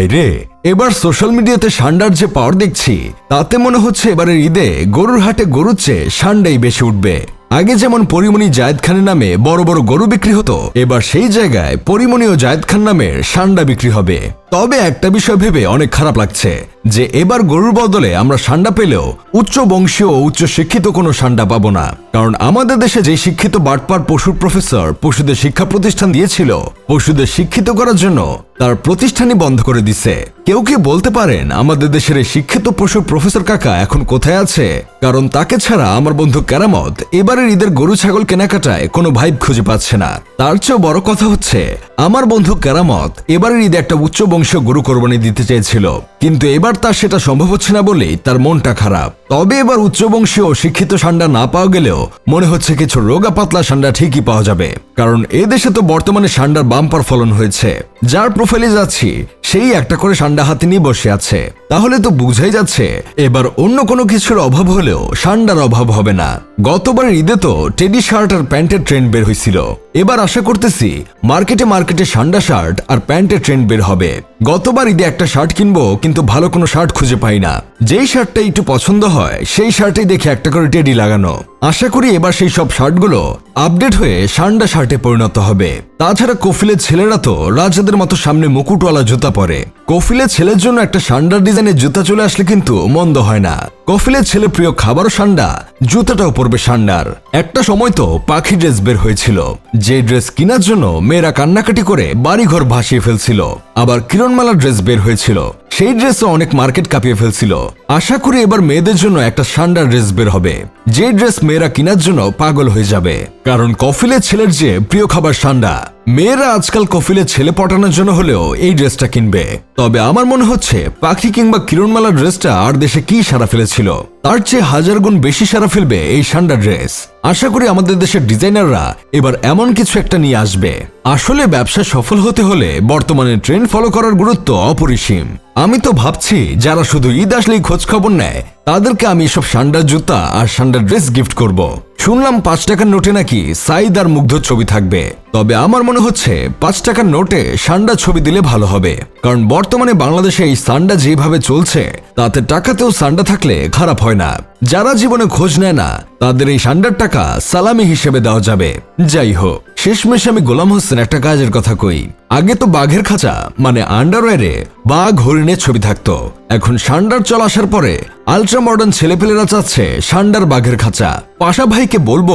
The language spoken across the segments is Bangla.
ভাই রে, এবার সোশ্যাল মিডিয়াতে সান্ডার যে পাওয়ার দেখছি, তাতে মনে হচ্ছে এবারের ঈদে গরুর হাটে গরুর চেয়ে সান্ডাই বেশি উঠবে। আগে যেমন পরিমণি জায়দ খানের নামে বড় বড় গরু বিক্রি হতো, এবার সেই জায়গায় পরিমণি ও জায়দ খান নামের সান্ডা বিক্রি হবে। তবে একটা বিষয় ভেবে অনেক খারাপ লাগছে। যে এবার গরুর বদলে আমরা সান্ডা পেলেও উচ্চ বংশীয় উচ্চ শিক্ষিত কোনো সান্ডা পাবো না। কারণ আমাদের দেশে যে শিক্ষিত বাটপার পশুর প্রফেসর পশুদের শিক্ষা প্রতিষ্ঠান দিয়েছিল, পশুদের শিক্ষিত করার জন্য তার প্রতিষ্ঠানই বন্ধ করে দিছে। কেউ কি বলতে পারেন আমাদের দেশের এই শিক্ষিত পশুর প্রফেসর কাকা এখন কোথায় আছে? কারণ তাকে ছাড়া আমার বন্ধু কেরামত এবারের ঈদের গরু ছাগল কেনাকাটায় কোনো ভাইব খুঁজে পাচ্ছে না। তার চেয়েও বড় কথা হচ্ছে, আমার বন্ধু কেরামত এবারের ঈদে একটা উচ্চ বংশীয় গরু কোরবানি দিতে চেয়েছিল। কিন্তু এবার তার সেটা সম্ভব হচ্ছে না বলেই তার মনটা খারাপ। তবে এবার উচ্চ বংশীয় ও শিক্ষিত সান্ডা না পাওয়া গেলেও মনে হচ্ছে কিছু রোগা পাতলা সান্ডা ঠিকই পাওয়া যাবে। কারণ এ দেশে তো বর্তমানে সান্ডার বাম্পার ফলন হয়েছে। যার প্রোফাইলে যাচ্ছি, সেই একটা করে সান্ডা হাতে নিয়ে বসে আছে। তাহলে তো বুঝাই যাচ্ছে, এবার অন্য কোনো কিছুর অভাব হলেও সান্ডার অভাব হবে না। গতবারের ঈদে তো টেডি শার্ট আর প্যান্টের ট্রেন্ড বের হয়েছিল। এবার আশা করতেছি মার্কেটে মার্কেটে সান্ডা শার্ট আর প্যান্টের ট্রেন্ড বের হবে। গতবার ঈদে একটা শার্ট কিনবো, কিন্তু ভালো কোনো শার্ট খুঁজে পাই না। যেই শার্টটা একটু পছন্দ হয়, সেই শার্টেই দেখে একটা করে টেডি লাগানো। আশা করি এবার সেই সব শার্টগুলো আপডেট হয়ে সান্ডা শার্টে পরিণত হবে। তাছাড়া কফিলের ছেলেরা তো রাজাদের মতো সামনে মুকুটওয়ালা জুতা পরে। কফিলের ছেলের জন্য একটা সান্ডার ডিজাইনের জুতা চলে আসলে কিন্তু মন্দ হয় না। কফিলের ছেলে প্রিয় খাবারও সান্ডা জুতাটাও পরবে সান্ডার একটা সময় তো পাখি ড্রেস বের হয়েছিল। যে ড্রেস কেনার জন্য মেয়েরা কান্নাকাটি করে বাড়িঘর ভাসিয়ে ফেলছিল। আবার কিরণমালা ড্রেস বের হয়েছিল। সেই ড্রেসও অনেক মার্কেট কাঁপিয়ে ফেলছিল। আশা করি এবার মেয়েদের জন্য একটা সান্ডার ড্রেস বের হবে। যে ড্রেস মেয়েরা কেনার জন্য পাগল হয়ে যাবে। কারণ কফিলের ছেলের যে প্রিয় খাবার সান্ডা মেয়েরা আজকাল কফিলের ছেলে পটানোর জন্য হলেও এই ড্রেসটা কিনবে। তবে আমার মনে হচ্ছে পাখি কিংবা কিরণমালা ড্রেসটা আর দেশে কি সারা ফেলেছিল? তার চেয়ে হাজার গুণ বেশি সারা ফেলবে এই সান্ডা ড্রেস। আশা করি আমাদের দেশের ডিজাইনাররা এবার এমন কিছু একটা নিয়ে আসবে। আসলে ব্যবসা সফল হতে হলে বর্তমানে ট্রেন্ড ফলো করার গুরুত্ব অপরিসীম। আমি তো ভাবছি, যারা শুধু ঈদ আসলেই খোঁজ খবর নেয়, তাদেরকে আমি এসব সান্ডার জুতা আর সান্ডার ড্রেস গিফট করব। শুনলাম পাঁচ টাকার নোটে নাকি সাইদ আর মুগ্ধ ছবি থাকবে। তবে আমার মনে হচ্ছে, পাঁচ টাকার নোটে সান্ডা ছবি দিলে ভালো হবে। কারণ বর্তমানে বাংলাদেশে এই সান্ডা যেভাবে চলছে তাতে টাকাতেও সান্ডা থাকলে খারাপ হয় না। যারা জীবনে খোঁজ নেয় না তাদের এই সান্ডার টাকা সালামি হিসেবে দেওয়া যাবে। যাই হোক, শেষমেশ আমি গোলাম হোসেন একটা কাজের কথা কই। আগে তো বাঘের খাঁচা মানে আন্ডারওয়্যারে বাঘ, হরিণের ছবি থাকতো। এখন সান্ডার চল আসার পরে আলট্রা মডার্ন ছেলেপেলেরা চাচ্ছে সান্ডার বাঘের খাঁচা। পাশা ভাইকে বলব,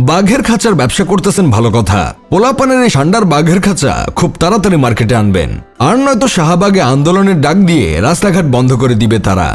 বাঘের খাঁচার ব্যবসা করতেছেন ভালো কথা। পোলাপানের এই সান্ডার বাঘের খাঁচা খুব তাড়াতাড়ি মার্কেটে আনবেন। আর নয়তো শাহবাগে আন্দোলনের ডাক দিয়ে রাস্তাঘাট বন্ধ করে দিবে তারা।